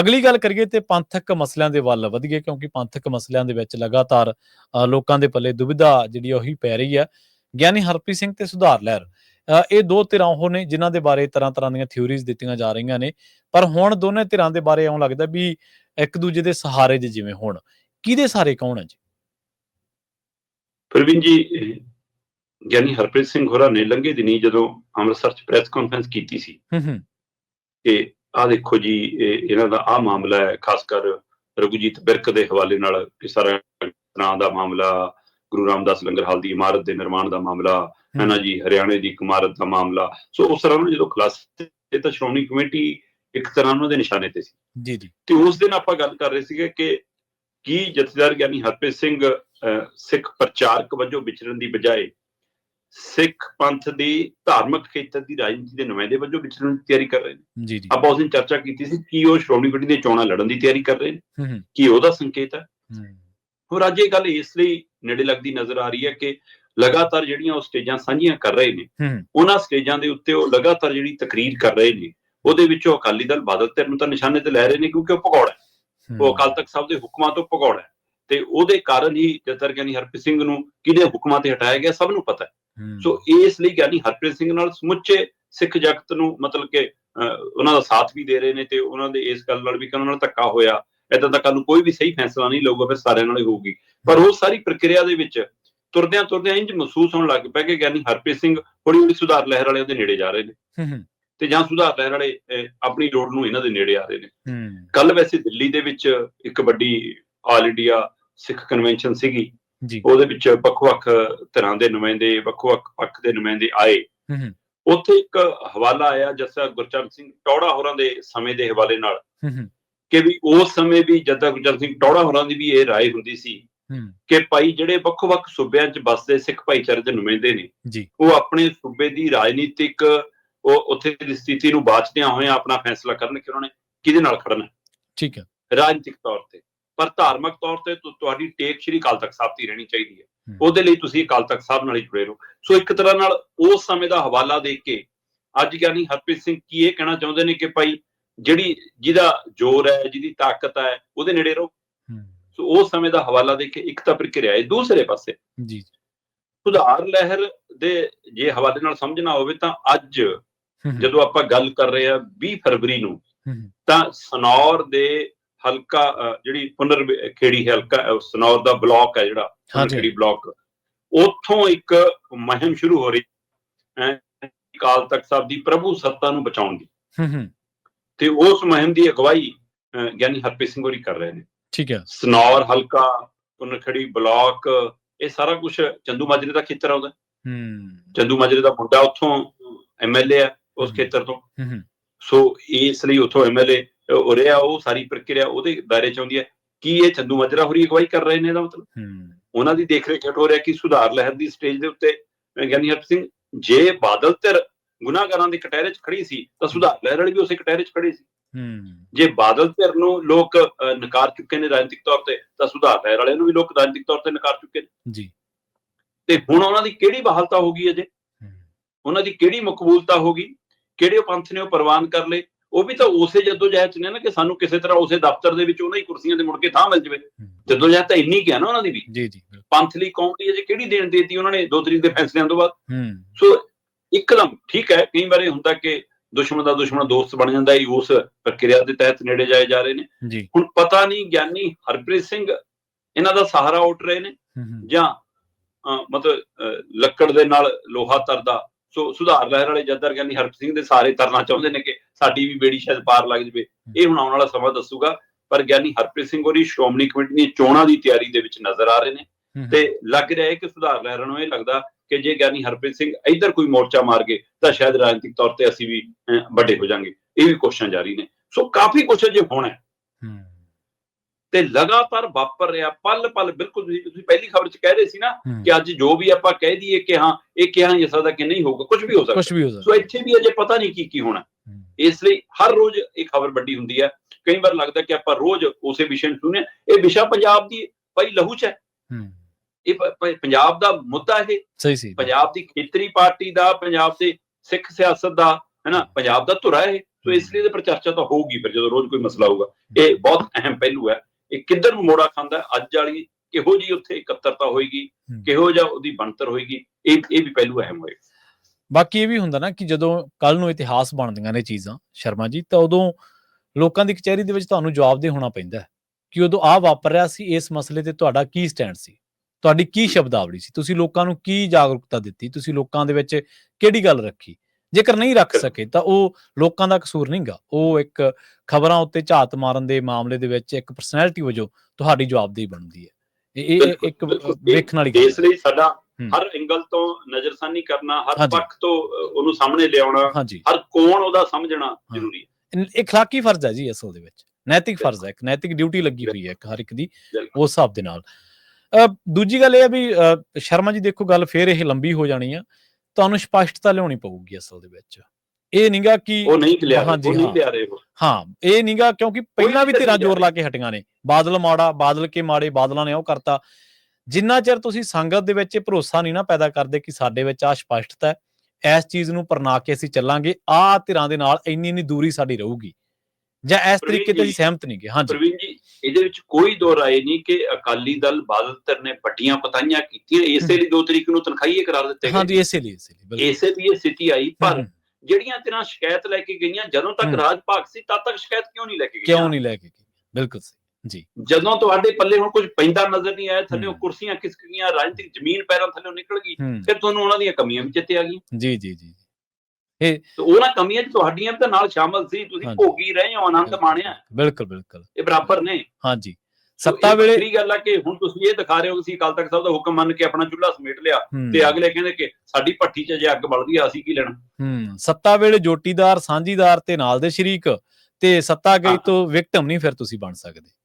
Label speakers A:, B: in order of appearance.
A: ਅਗਲੀ ਗੱਲ ਕਰੀਏ ਤੇ ਪੰਥਕ ਮਸਲਿਆਂ ਦੇ ਵੱਲ ਵਧੀਏ ਕਿਉਂਕਿ ਪੰਥਕ ਮਸਲਿਆਂ ਦੇ ਵਿੱਚ ਲਗਾਤਾਰ ਲੋਕਾਂ ਦੇ ਪੱਲੇ ਦੁਬਿਧਾ ਜਿਹੜੀ ਉਹੀ ਪੈ ਰਹੀ ਹੈ ਗਿਆਨੀ ਹਰਪ੍ਰੀਤ ਸਿੰਘ ਤੇ ਸੁਧਾਰ ਲਹਿਰ। ਇਹ ਦੋ ਧਿਰਾਂ ਉਹ ਨੇ ਜਿਨ੍ਹਾਂ ਦੇ ਬਾਰੇ ਤਰ੍ਹਾਂ ਤਰ੍ਹਾਂ ਦੀਆਂ ਥਿਊਰੀਜ਼ ਦਿੱਤੀਆਂ ਜਾ ਰਹੀਆਂ ਨੇ। ਪਰ ਹੁਣ ਦੋਨੇ ਧਿਰਾਂ ਦੇ ਬਾਰੇ ਇਉਂ ਲੱਗਦਾ ਵੀ ਇੱਕ ਦੂਜੇ ਦੇ ਸਹਾਰੇ ਜਿਵੇਂ ਹੁਣ। ਕਿਹਦੇ ਸਹਾਰੇ ਕੌਣ ਹੈ ਜੀ?
B: ਪ੍ਰਵੀਨ ਜੀ ਗਿਆਨੀ ਹਰਪ੍ਰੀਤ ਸਿੰਘ ਹੋਰਾਂ ਨੇ ਲੰਘੇ ਦਿਨੀ ਜਦੋਂ ਅੰਮ੍ਰਿਤਸਰ ਚ ਪ੍ਰੈਸ ਕਾਨਫਰੰਸ ਕੀਤੀ ਸੀ।
A: ਹੂੰ ਹੂੰ।
B: ਕਿ ਆਹ ਦੇਖੋ ਜੀ ਇਹ ਇਹਨਾਂ ਦਾ ਆਹ ਮਾਮਲਾ ਹੈ ਖਾਸ ਕਰ ਰਘੁਜੀਤ ਬਿਰਕ ਦੇ ਹਵਾਲੇ ਨਾਲ ਇਹ ਸਾਰਾ ਨਾਂ ਦਾ ਮਾਮਲਾ ਗੁਰੂ ਰਾਮਦਾਸ ਲੰਗਰ ਹਾਲ ਦੀ ਇਮਾਰਤ ਦੇ ਨਿਰਮਾਣ ਦਾ ਮਾਮਲਾ ਹੈ ਨਾ ਜੀ ਹਰਿਆਣੇ ਦੀ ਇਮਾਰਤ ਦਾ ਮਾਮਲਾ। ਸੋ ਉਸ ਤਰ੍ਹਾਂ ਨੂੰ ਜਦੋਂ ਖੁਲਾਸੇ ਇਹ ਤਾਂ ਸ਼੍ਰੋਮਣੀ ਕਮੇਟੀ ਇੱਕ ਤਰ੍ਹਾਂ ਉਹਨਾਂ ਦੇ ਨਿਸ਼ਾਨੇ ਤੇ ਸੀ।
A: ਜੀ ਜੀ।
B: ਤੇ ਉਸ ਦਿਨ ਆਪਾਂ ਗੱਲ ਕਰ ਰਹੇ ਸੀਗੇ ਕਿ ਕੀ ਜਥੇਦਾਰ ਗਿਆਨੀ ਹਰਪ੍ਰੀਤ ਸਿੰਘ ਸਿੱਖ ਪ੍ਰਚਾਰਕ ਵਜੋਂ ਵਿਚਰਨ ਦੀ ਬਜਾਏ ਸਿੱਖ ਪੰਥ ਦੀ ਧਾਰਮਿਕ ਖੇਤਰ ਦੀ ਰਾਜਨੀਤੀ ਦੇ ਨੁਮਾਇੰਦੇ ਵਜੋਂ ਵਿਚਰਨ ਦੀ ਤਿਆਰੀ ਕਰ ਰਹੇ ਨੇ।
A: ਜੀ ਜੀ।
B: ਆਪਾਂ ਉਸ ਦਿਨ ਚਰਚਾ ਕੀਤੀ ਸੀ ਕਿ ਉਹ ਸ਼੍ਰੋਮਣੀ ਕਮੇਟੀ ਦੀਆਂ ਚੋਣਾਂ ਲੜਨ ਦੀ ਤਿਆਰੀ ਕਰ ਰਹੇ ਨੇ ਕੀ ਉਹਦਾ ਸੰਕੇਤ ਹੈ। ਹੋਰ ਅੱਜ ਇਹ ਗੱਲ ਇਸ ਲਈ ਨੇੜੇ ਲੱਗਦੀ ਨਜ਼ਰ ਆ ਰਹੀ ਹੈ ਕਿ ਲਗਾਤਾਰ ਜਿਹੜੀਆਂ ਉਹ ਸਟੇਜਾਂ ਸਾਂਝੀਆਂ ਕਰ ਰਹੇ ਨੇ ਉਹਨਾਂ ਸਟੇਜਾਂ ਦੇ ਉੱਤੇ ਉਹ ਲਗਾਤਾਰ ਜਿਹੜੀ ਤਕਰੀਰ ਕਰ ਰਹੇ ਨੇ ਉਹਦੇ ਵਿੱਚੋਂ ਅਕਾਲੀ ਦਲ ਬਾਦਲ ਧਿਰ ਨੂੰ ਤਾਂ ਨਿਸ਼ਾਨੇ ਤੇ ਲੈ ਰਹੇ ਨੇ ਕਿਉਂਕਿ ਉਹ ਭਗੌੜਾ ਹੈ। ਉਹ ਅਕਾਲ ਤਖਤ ਸਾਹਿਬ ਦੇ ਹੁਕਮਾਂ ਤੋਂ ਭਗੌੜਾ ਹੈ। ਤੇ ਉਹਦੇ ਕਾਰਨ ਹੀ ਜਤਰ ਗਿਆਨੀ ਹਰਪ੍ਰੀਤ ਸਿੰਘ ਨੂੰ ਕਿਹਦੇ ਹੁਕਮਾਂ ਤੇ ਹਟਾਇਆ ਗਿਆ ਸਭ ਨੂੰ ਪਤਾ ਹੂੰ, ਸੋ ਇਸ ਲਈ ਗਿਆਨੀ ਹਰਪ੍ਰੀਤ ਸਿੰਘ ਨਾਲ ਸਮੁੱਚੇ ਸਿੱਖ ਜਗਤ ਨੂੰ ਮਤਲਬ ਕਿ ਉਹਨਾਂ ਦਾ ਸਾਥ ਵੀ ਦੇ ਰਹੇ ਨੇ ਤੇ ਉਹਨਾਂ ਦੇ ਇਸ ਗੱਲ ਨਾਲ ਵੀ ਕਿ ਉਹਨਾਂ ਨਾਲ ਧੱਕਾ ਹੋਇਆ। ਇਦਾਂ ਦਾ ਕੱਲ ਨੂੰ ਕੋਈ ਵੀ ਸਹੀ ਫੈਸਲਾ ਨਹੀਂ ਲਊਗਾ ਫਿਰ ਸਾਰਿਆਂ ਨਾਲ ਹੀ ਹੋਊਗੀ। ਪਰ ਉਹ ਸਾਰੀ ਪ੍ਰਕਿਰਿਆ ਦੇ ਵਿੱਚ ਤੁਰਦਿਆਂ ਤੁਰਦਿਆਂ ਇੰਜ ਮਹਿਸੂਸ ਹੋਣ ਲੱਗ ਪਿਆ ਕਿ ਗਿਆਨੀ ਹਰਪ੍ਰੀਤ ਸਿੰਘ ਹੌਲੀ ਹੌਲੀ ਸੁਧਾਰ ਲਹਿਰ ਵਾਲਿਆਂ ਦੇ ਨੇੜੇ ਜਾ ਰਹੇ ਨੇ। ਤੇ ਜਾਂ ਸੁਧਾਰ ਲਹਿਰ ਵਾਲੇ ਆਪਣੀ ਰੋਡ ਨੂੰ ਇਹਨਾਂ ਦੇ ਨੇੜੇ ਆ ਰਹੇ ਨੇ। ਕੱਲ ਵੈਸੇ ਦਿੱਲੀ ਦੇ ਵਿੱਚ ਇੱਕ ਵੱਡੀ ਆਲ ਇੰਡੀਆ ਸਿੱਖ ਕਨਵੈਨਸ਼ਨ ਸੀਗੀ। ਉਹਦੇ ਵਿੱਚ ਵੱਖ-ਵੱਖ ਤਰ੍ਹਾਂ ਦੇ ਨੁਮਾਇੰਦੇ ਵੱਖ-ਵੱਖ ਪੱਖ ਦੇ ਨੁਮਾਇੰਦੇ ਆਏ
A: ਹੂੰ ਹੂੰ,
B: ਉੱਥੇ ਇੱਕ ਹਵਾਲਾ ਆਇਆ ਜੱਸਾ ਗੁਰਚਰਨ ਸਿੰਘ ਟੌੜਾ ਹੋਰਾਂ ਦੇ ਸਮੇਂ ਦੇ ਹਵਾਲੇ ਨਾਲ
A: ਹੂੰ ਹੂੰ,
B: ਕਿ ਵੀ ਉਸ ਸਮੇਂ ਵੀ ਜੱਦਾ ਗੁਰਚਰਨ ਸਿੰਘ ਟੌੜਾ ਹੋਰਾਂ ਦੀ ਵੀ ਇਹ رائے ਹੁੰਦੀ ਸੀ
A: ਹੂੰ
B: ਕਿ ਭਾਈ ਜਿਹੜੇ ਵੱਖ-ਵੱਖ ਸੂਬਿਆਂ 'ਚ ਵੱਸਦੇ ਸਿੱਖ ਭਾਈਚਾਰੇ ਦੇ ਨੁਮਾਇੰਦੇ ਨੇ
A: ਜੀ
B: ਉਹ ਆਪਣੇ ਸੂਬੇ ਦੀ ਰਾਜਨੀਤਿਕ ਉਹ ਉੱਥੇ ਦੀ ਸਥਿਤੀ ਨੂੰ ਬਾਚਦਿਆਂ ਹੋਇਆਂ ਆਪਣਾ ਫੈਸਲਾ ਕਰਨ ਕਿ ਉਹਨਾਂ ਨੇ ਕਿਹਦੇ ਨਾਲ ਖੜਨਾ ਹੈ।
A: ਠੀਕ ਹੈ
B: ਰਾਜਨੀਤਿਕ ਤੌਰ ਤੇ ਪਰ ਧਾਰਮਿਕ ਤੌਰ ਤੇ ਤੁਹਾਡੀ ਟੇਕ ਸ਼੍ਰੀ ਅਕਾਲ ਤਖਤ ਸਾਹਿਬ ਦੀ ਰਹਿਣੀ ਚਾਹੀਦੀ ਹੈ। ਉਹਦੇ ਲਈ ਤੁਸੀਂ ਅਕਾਲ ਤਖਤ ਸਾਹਿਬ ਨਾਲ ਹੀ ਜੁੜੇ ਰਹੋ। ਸੋ ਇੱਕ ਤਰ੍ਹਾਂ ਨਾਲ ਉਸ ਸਮੇਂ ਦਾ ਹਵਾਲਾ ਦੇ ਕੇ ਅੱਜ ਗਿਆਨੀ ਹਰਪ੍ਰੀਤ ਸਿੰਘ ਕੀ ਇਹ ਕਹਿਣਾ ਚਾਹੁੰਦੇ ਨੇ ਕਿ ਭਾਈ ਜਿਹੜੀ ਜਿਹਦਾ ਜ਼ੋਰ ਹੈ ਜਿਹਦੀ ਤਾਕਤ ਹੈ ਉਹਦੇ ਨੇੜੇ ਰਹੋ। ਸੋ ਉਸ ਸਮੇਂ ਦਾ ਹਵਾਲਾ ਦੇ ਕੇ ਇੱਕ ਤਾਂ ਪ੍ਰਕਿਰਿਆ ਹੈ। ਦੂਸਰੇ ਪਾਸੇ
A: ਜੀ
B: ਸੁਧਾਰ ਲਹਿਰ ਦੇ ਜੇ ਹਵਾਲੇ ਨਾਲ ਸਮਝਣਾ ਹੋਵੇ ਤਾਂ ਅੱਜ ਜਦੋਂ ਆਪਾਂ ਗੱਲ ਕਰ ਰਹੇ ਆ 20 ਫਰਵਰੀ ਨੂੰ ਤਾਂ ਸਨੌਰ ਦੇ ਹਲਕਾ ਜਿਹੜੀ ਪੁਨਰ ਖੇੜੀ ਹਲਕਾ ਸਨੌਰ ਦਾ ਬਲਾਕ ਹੈ ਜਿਹੜਾ। ਖੇੜੀ ਬਲਾਕ। ਉੱਥੋਂ ਇੱਕ ਮੁਹਿੰਮ ਸ਼ੁਰੂ ਹੋ ਰਹੀ ਹੈ ਕਾਲ ਤਖਤ ਸਾਹਿਬ ਦੀ ਪ੍ਰਭੂ ਸੱਤਾ ਨੂੰ ਬਚਾਉਣ ਦੀ।
A: ਹੂੰ ਹੂੰ,
B: ਤੇ ਉਸ ਮੁਹਿੰਮ ਦੀ ਅਗਵਾਈ ਗਿਆਨੀ ਹਰਪ੍ਰੀਤ ਸਿੰਘ ਹੋਰੀ ਕਰ ਰਹੇ ਨੇ।
A: ਠੀਕ ਹੈ।
B: ਸਨੌਰ ਹਲਕਾ ਪੁਨਰ ਖੇੜੀ ਬਲਾਕ ਇਹ ਸਾਰਾ ਕੁਝ ਚੰਦੂ ਮਾਜਰੇ ਦਾ ਖੇਤਰ ਆਉਂਦਾ
A: ਹੂੰ।
B: ਚੰਦੂ ਮਾਜਰੇ ਦਾ ਮੁੰਡਾ ਉੱਥੋਂ ਐਮਐਲਏ ਆ ਉਸ। ਖੇਤਰ ਤੋਂ।
A: ਹੂੰ,
B: ਸੋ ਇਸ ਲਈ ਉਥੋਂ ਐਮਐਲਏ ਹੋ ਰਿਹਾ ਉਹ ਸਾਰੀ ਪ੍ਰਕਿਰਿਆ ਉਹਦੇ ਦਾਇਰੇ ਚ ਆਉਂਦੀ ਹੈ। ਕੀ ਇਹ ਚੰਦੂ ਮਜਰਾ ਹੋਰੀ ਅਗਵਾਈ ਕਰ ਰਹੇ ਨੇ ਇਹਦਾ ਮਤਲਬ?
A: ਹੂੰ।
B: ਉਹਨਾਂ ਦੀ ਦੇਖਰੇਖ ਹੋ ਰਿਹਾ ਕਿ ਸੁਧਾਰ ਲਹਿਰ ਦੀ ਸਟੇਜ ਦੇ ਉੱਤੇ ਗਿਆਨੀ ਹਰਪ ਸਿੰਘ ਜੇ ਬਾਦਲ ਧਿਰ ਗੁਨਾਹਗਾਰਾਂ ਦੇ ਕਟਹਿਰੇ 'ਚ ਖੜੀ ਸੀ ਤਾਂ ਸੁਧਾਰ ਲਹਿਰ ਵਾਲੀ ਵੀ ਉਸੇ ਕਟਹਿਰੇ 'ਚ ਖੜੀ ਸੀ।
A: ਹੂੰ।
B: ਜੇ ਬਾਦਲ ਧਿਰ ਨੂੰ ਲੋਕ ਨਕਾਰ ਚੁੱਕੇ ਨੇ ਰਾਜਨੀਤਿਕ ਤੌਰ ਤੇ ਤਾਂ ਸੁਧਾਰ ਲਹਿਰ ਵਾਲਿਆਂ ਨੂੰ ਵੀ ਲੋਕ ਰਾਜਨੀਤਿਕ ਤੌਰ ਤੇ ਨਕਾਰ ਚੁੱਕੇ ਨੇ।
A: ਜੀ।
B: ਤੇ ਹੁਣ ਉਹਨਾਂ ਦੀ ਕਿਹੜੀ ਬਹਾਲਤਾ ਹੋਗੀ ਅਜੇ?
A: ਹੂੰ,
B: ਉਹਨਾਂ ਦੀ ਕਿਹੜੀ ਮਕਬੂਲਤਾ ਹੋਗੀ ਕਿਹੜੇ ਪੰਥ ਨੇ ਉਹ ਪ੍ਰਵਾਨ ਕਰ ਲਏ? ਉਹ ਵੀ ਤਾਂ ਉਸੇ ਜਦੋਂ ਜਹਿਦ ਚ ਨੇ ਨਾ ਕਿ ਸਾਨੂੰ ਕਿਸੇ ਤਰ੍ਹਾਂ ਉਸੇ ਦਫ਼ਤਰ ਦੇ ਵਿੱਚ ਉਹਨਾਂ ਹੀ ਕੁਰਸੀਆਂ ਤੇ ਮੁੜ ਕੇ ਥਾਂ ਮਿਲ ਜਵੇ। ਜਦੋਂ ਜਹਿਦ ਤਾਂ ਇੰਨੀ ਗਿਆ ਨਾ ਉਹਨਾਂ ਦੀ ਵੀ।
A: ਜੀ ਜੀ ਬਿਲਕੁਲ।
B: ਪੰਥ ਲਈ ਕੌਮ ਲਈ ਅਜੇ ਕਿਹੜੀ ਦੇਣ ਦੇਤੀ ਉਹਨਾਂ ਨੇ 2 ਤਰੀਕ ਦੇ ਫੈਸਲਿਆਂ ਤੋਂ ਬਾਅਦ?
A: ਹੂੰ।
B: ਸੋ ਇੱਕਦਮ ਠੀਕ ਹੈ ਕਈ ਵਾਰੀ ਹੁੰਦਾ ਕਿ ਦੁਸ਼ਮਣ ਦਾ ਦੁਸ਼ਮਣ ਦੋਸਤ ਬਣ ਜਾਂਦਾ ਹੈ ਉਸ ਪ੍ਰਕਿਰਿਆ ਦੇ ਤਹਿਤ ਨੇੜੇ ਜਾਏ ਜਾ ਰਹੇ ਨੇ। ਹੁਣ ਪਤਾ ਨਹੀਂ ਗਿਆਨੀ ਹਰਪ੍ਰੀਤ ਸਿੰਘ ਇਹਨਾਂ ਦਾ ਸਹਾਰਾ ਉੱਠ ਰਹੇ ਨੇ ਜਾਂ ਮਤਲਬ ਲੱਕੜ ਦੇ ਨਾਲ ਲੋਹਾ ਤਰਦਾ ਸੋ ਸੁਧਾਰ ਲਹਿਰ ਵਾਲੇ ਜੱਦਰ ਗਿਆਨੀ ਹਰਪ੍ਰੀਤ ਸਿੰਘ ਦੇ ਸਾਰੇ ਤਰਨਾ ਚਾਹੁੰਦੇ ਨੇ ਕਿ ਸਾਡੀ ਵੀ ਬੇੜੀ ਸ਼ਾਇਦ ਪਾਰ ਲੱਗ ਜਵੇ। ਇਹ ਹੁਣ ਆਉਣ ਵਾਲਾ ਸਮਾਂ ਦੱਸੂਗਾ। ਪਰ ਗਿਆਨੀ ਹਰਪ੍ਰੀਤ ਸਿੰਘ ਹੋਰੀ ਸ਼੍ਰੋਮਣੀ ਕਮੇਟੀ ਦੀਆਂ ਚੋਣਾਂ ਦੀ ਤਿਆਰੀ ਦੇ ਵਿੱਚ ਨਜ਼ਰ ਆ ਰਹੇ ਨੇ। ਤੇ ਲੱਗ ਰਿਹਾ ਹੈ ਕਿ ਸੁਧਾਰ ਲਹਿਰਾਂ ਨੂੰ ਇਹ ਲੱਗਦਾ ਕਿ ਜੇ ਗਿਆਨੀ ਹਰਪ੍ਰੀਤ ਸਿੰਘ ਇੱਧਰ ਕੋਈ ਮੋਰਚਾ ਮਾਰ ਗਏ ਤਾਂ ਸ਼ਾਇਦ ਰਾਜਨੀਤਿਕ ਤੌਰ ਤੇ ਅਸੀਂ ਵੀ ਵੱਡੇ ਹੋ ਜਾਾਂਗੇ। ਇਹ ਵੀ ਕੋਸ਼ਿਸ਼ਾਂ ਜਾਰੀ ਨੇ। ਸੋ ਕਾਫੀ ਕੁਝ ਜੇ ਹੋਣਾ ਹੂੰ। ਤੇ ਲਗਾਤਾਰ ਵਾਪਰ ਰਿਹਾ ਪਲ ਪਲ ਬਿਲਕੁਲ ਤੁਸੀਂ ਤੁਸੀਂ ਪਹਿਲੀ ਖਬਰ ਚ ਕਹਿ ਰਹੇ ਸੀ ਨਾ ਕਿ ਅੱਜ ਜੋ ਵੀ ਆਪਾਂ ਕਹਿ ਦਈਏ ਕਿ ਹਾਂ ਇਹ ਕਿਹਾ ਨਹੀਂ ਜਾ ਸਕਦਾ ਕਿ ਨਹੀਂ ਹੋਊਗਾ ਕੁਝ ਵੀ ਹੋ ਸਕਦਾ।
A: ਕੁਛ ਵੀ ਹੋ
B: ਸੋ ਇੱਥੇ ਵੀ ਅਜੇ ਪਤਾ ਨਹੀਂ ਕੀ ਕੀ ਹੋਣਾ। ਇਸ ਲਈ ਹਰ ਰੋਜ਼ ਇਹ ਖਬਰ ਵੱਡੀ ਹੁੰਦੀ ਹੈ। ਕਈ ਵਾਰ ਲੱਗਦਾ ਕਿ ਆਪਾਂ ਰੋਜ਼ ਉਸੇ ਵਿਸ਼ੇ ਨੂੰ ਸੁਣਿਆ ਇਹ ਵਿਸ਼ਾ ਪੰਜਾਬ ਦੀ ਭਾਈ ਲਹੂ ਚ ਹੈ। ਇਹ ਪੰਜਾਬ ਦਾ ਮੁੱਦਾ ਇਹ।
A: ਸਹੀ ਸੀ
B: ਪੰਜਾਬ ਦੀ ਖੇਤਰੀ ਪਾਰਟੀ ਦਾ ਪੰਜਾਬ ਦੇ ਸਿੱਖ ਸਿਆਸਤ ਦਾ ਹੈਨਾ ਪੰਜਾਬ ਦਾ ਧੁਰਾ ਇਹ। ਸੋ ਇਸ ਲਈ ਇਹਦੇ ਪਰ ਚਰਚਾ ਤਾਂ ਹੋਊਗੀ ਫਿਰ ਜਦੋਂ ਰੋਜ਼ ਕੋਈ ਮਸਲਾ ਹੋਊਗਾ। ਇਹ ਬਹੁਤ ਅਹਿਮ ਪਹਿਲੂ ਹੈ। ਇਹ ਕਿੱਧਰ ਨੂੰ ਮੋੜਾ ਖਾਂਦਾ? ਅੱਜ ਵਾਲੀ ਕਿਹੋ ਜੀ ਉੱਥੇ ਇਕੱਤਰਤਾ ਹੋਏਗੀ। ਕਿਹੋ ਜਿਹਾ ਉਹਦੀ ਬਣਤਰ ਹੋਏਗੀ? ਇਹ ਇਹ ਵੀ ਪਹਿਲੂ ਅਹਿਮ ਹੋਏਗਾ
A: ਬਾਕੀ ਇਹ ਵੀ ਹੁੰਦਾ ਨਾ ਕਿ ਜਦੋਂ ਕੱਲ ਨੂੰ ਇਤਿਹਾਸ ਬਣਦੀਆਂ ਨੇ ਚੀਜ਼ਾਂ ਸ਼ਰਮਾ ਜੀ ਤਾਂ ਉਦੋਂ ਲੋਕਾਂ ਦੀ ਕਚਹਿਰੀ ਦੇ ਵਿੱਚ ਤੁਹਾਨੂੰ ਜਵਾਬ ਦੇ ਹੋਣਾ ਪੈਂਦਾ ਹੈ ਕਿ ਉਦੋਂ ਆ ਵਾਪਰ ਰਿਹਾ ਸੀ ਇਸ ਮਸਲੇ ਤੇ ਤੁਹਾਡਾ ਕੀ ਸਟੈਂਡ ਸੀ? ਤੁਹਾਡੀ ਕੀ ਸ਼ਬਦਾਵਲੀ ਸੀ? ਤੁਸੀਂ ਲੋਕਾਂ ਨੂੰ ਕੀ ਜਾਗਰੂਕਤਾ ਦਿੱਤੀ? ਤੁਸੀਂ ਲੋਕਾਂ ਦੇ ਵਿੱਚ ਕਿਹੜੀ ਗੱਲ ਰੱਖੀ? ਜੇਕਰ ਨਹੀਂ ਰੱਖ ਸਕੇ ਤਾਂ ਉਹ ਲੋਕਾਂ ਦਾ ਕਸੂਰ ਨਹੀਂਗਾ। ਉਹ ਇੱਕ ਖਬਰਾਂ ਉੱਤੇ ਝਾਤ ਮਾਰਨ ਦੇ ਮਾਮਲੇ ਦੇ ਵਿੱਚ ਇੱਕ ਪਰਸਨੈਲਿਟੀ ਵਜੋਂ ਤੁਹਾਡੀ ਜਵਾਬਦੇਹੀ ਬਣਦੀ ਹੈ। ਇਹ ਇੱਕ ਵੇਖਣ ਵਾਲੀ ਗੱਲ ਹੈ
B: ਲਈ ਸਾਡਾ। ਹਰ ਐਂਗਲ ਤੋਂ ਨਜ਼ਰਸਾਨੀ ਕਰਨਾ ਹਰ। ਪੱਖ ਤੋਂ ਉਹਨੂੰ ਸਾਹਮਣੇ ਲਿਆਉਣਾ ਹਰ ਕੋਣ ਉਹਦਾ ਸਮਝਣਾ ਜ਼ਰੂਰੀ ਹੈ।
A: ਇਹ ਇਖਲਾਕੀ ਫਰਜ਼ ਹੈ ਜੀ ਅਸਲ ਦੇ ਵਿੱਚ। ਨੈਤਿਕ ਫਰਜ਼ ਹੈ ਇੱਕ ਨੈਤਿਕ ਡਿਊਟੀ ਲੱਗੀ ਹੋਈ ਹੈ ਇੱਕ ਹਰ ਇੱਕ ਦੀ। ਉਸ ਹਿਸਾਬ ਦੇ ਨਾਲ। ਦੂਜੀ ਗੱਲ ਇਹ ਹੈ ਵੀ ਸ਼ਰਮਾ ਜੀ ਦੇਖੋ ਗੱਲ ਫੇਰ ਇਹ ਲੰਬੀ ਹੋ ਜਾਣੀ ਆ ਤੁਹਾਨੂੰ ਸਪਸ਼ਟਤਾ ਲਿਆਉਣੀ ਪਊਗੀ ਅਸਲ ਦੇ ਵਿੱਚ। ਇਹ ਨਹੀਂਗਾ ਕਿ
B: ਉਹ ਨਹੀਂ ਲਿਆ ਉਹ ਨਹੀਂ
A: ਹਾਂ।
B: ਲਿਆ ਰਹੇ ਉਹ।
A: ਹਾਂ ਇਹ ਨਹੀਂਗਾ ਕਿਉਂਕਿ ਪਹਿਲਾਂ ਵੀ ਤੇਰਾ ਜ਼ੋਰ ਲਾ ਕੇ ਹਟੀਆਂ ਨੇ। ਬਾਦਲ ਮਾੜਾ ਬਾਦਲ ਕੇ ਮਾੜੇ ਬਾਦਲਾਂ ਨੇ ਉਹ ਕਰਤਾ। ਜਿੰਨਾ ਚਿਰ ਤੁਸੀਂ ਸੰਗਤ ਦੇ ਵਿੱਚ ਇਹ ਭਰੋਸਾ ਨਹੀਂ ਨਾ ਪੈਦਾ ਕਰਦੇ ਕਿ ਸਾਡੇ ਵਿੱਚ ਆ ਸਪਸ਼ਟਤਾ ਹੈ ਇਸ ਚੀਜ਼ ਨੂੰ ਪਰਨਾ ਕੇ ਅਸੀਂ ਚੱਲਾਂਗੇ ਆ ਧਿਰਾਂ ਦੇ ਨਾਲ ਇੰਨੀ ਇੰਨੀ ਦੂਰੀ ਸਾਡੀ ਰਹੂਗੀ। ਜਾਂ ਇਸ ਤਰੀਕੇ ਤੇ ਸਹਿਮਤ ਨਹੀਂਗੇ ਹਾਂਜੀ।
B: ਪ੍ਰਵੀਨ ਜੀ ਇਹਦੇ ਵਿੱਚ ਕੋਈ ਦੋ ਰਾਏ ਨਹੀਂ ਕਿ ਅਕਾਲੀ ਦਲ ਬਾਦਲ ਧਿਰ ਨੇ ਵੱਡੀਆਂ ਪਤਾਈਆਂ ਕੀਤੀਆਂ ਇਸੇ ਲਈ 2 ਤਰੀਕ ਨੂੰ ਤਨਖਾਹੀਏ ਕਰਾਰ ਦਿੱਤੇ ਗਏ
A: ਹਾਂਜੀ ਇਸੇ ਲਈ ਇਸੇ ਲਈ ਬਿਲਕੁਲ।
B: ਇਸੇ ਲਈ ਇਹ ਸਥਿਤੀ ਆਈ ਪਰ ਜਿਹੜੀਆਂ ਤੇਰਾ ਸ਼ਿਕਾਇਤ ਲੈ ਕੇ ਗਈਆਂ ਜਦੋਂ ਤੱਕ। ਰਾਜ ਭਾਗ ਸੀ ਤਦ ਤੱਕ ਸ਼ਿਕਾਇਤ ਕਿਉਂ ਨਹੀਂ ਲੈ ਕੇ
A: ਕਿਉਂ
B: ਗਈਆਂ
A: ਨਹੀਂ ਲੈ ਕੇ ਗਏ ਬਿਲਕੁਲ ਜੀ।
B: ਜਦੋਂ ਤੁਹਾਡੇ ਪੱਲੇ ਹੁਣ ਕੁਝ ਪੈਂਦਾ ਨਜ਼ਰ ਨਹੀਂ ਆਇਆ ਥੱਲੇ। ਕੁਰਸੀਆਂ ਖਿਸਕ ਗਈਆਂ ਰਾਜਨੀਤਿਕ ਜ਼ਮੀਨ ਪੈਰਾਂ ਥੱਲੇ ਨਿਕਲ ਗਈ ਫਿਰ ਤੁਹਾਨੂੰ ਉਹਨਾਂ ਦੀਆਂ ਕਮੀਆਂ ਵੀ ਚਿੱਤੇ ਆ ਗਈਆਂ।
A: ਜੀ ਜੀ ਜੀ।
B: ਤੇ ਉਹਨਾਂ ਕਮੀਆਂ 'ਚ ਤੁਹਾਡੀਆਂ ਵੀ ਤਾਂ ਨਾਲ ਸ਼ਾਮਲ ਸੀ ਤੁਸੀਂ। ਭੋਗੀ ਰਹੇ ਹੋ ਆਨੰਦ ਮਾਣਿਆ।
A: ਬਿਲਕੁਲ ਬਿਲਕੁਲ।
B: ਇਹ ਬਰਾਬਰ ਨੇ।
A: ਹਾਂਜੀ। ਸੱਤਾ
B: ਇਹ
A: ਵੇਲੇ
B: ਵੱਖਰੀ ਗੱਲ ਆ ਕਿ ਹੁਣ ਤੁਸੀਂ ਇਹ ਦਿਖਾ ਰਹੇ ਹੋ ਕਿ ਅਸੀਂ ਅਕਾਲ ਤਖਤ ਸਾਹਿਬ ਦਾ ਹੁਕਮ ਮੰਨ ਕੇ ਆਪਣਾ ਚੁੱਲ੍ਹਾ ਸਮੇਟ ਲਿਆ ਤੇ ਅਗਲੇ ਕਹਿੰਦੇ ਕਿ ਸਾਡੀ ਭੱਠੀ 'ਚ ਜੇ ਅੱਗ ਬਲਦੀ ਆ ਅਸੀਂ ਕੀ ਲੈਣਾ?
A: ਹੂੰ। ਸੱਤਾ ਵੇਲੇ ਜੋਟੀਦਾਰ ਸਾਂਝੀਦਾਰ ਤੇ ਨਾਲ ਦੇ ਸ਼ਰੀਕ ਤੇ ਸੱਤਾ ਗਈ। ਤੋਂ ਵਿਕਟਮ ਨਹੀਂ ਫਿਰ ਤੁਸੀਂ ਬਣ ਸਕਦੇ।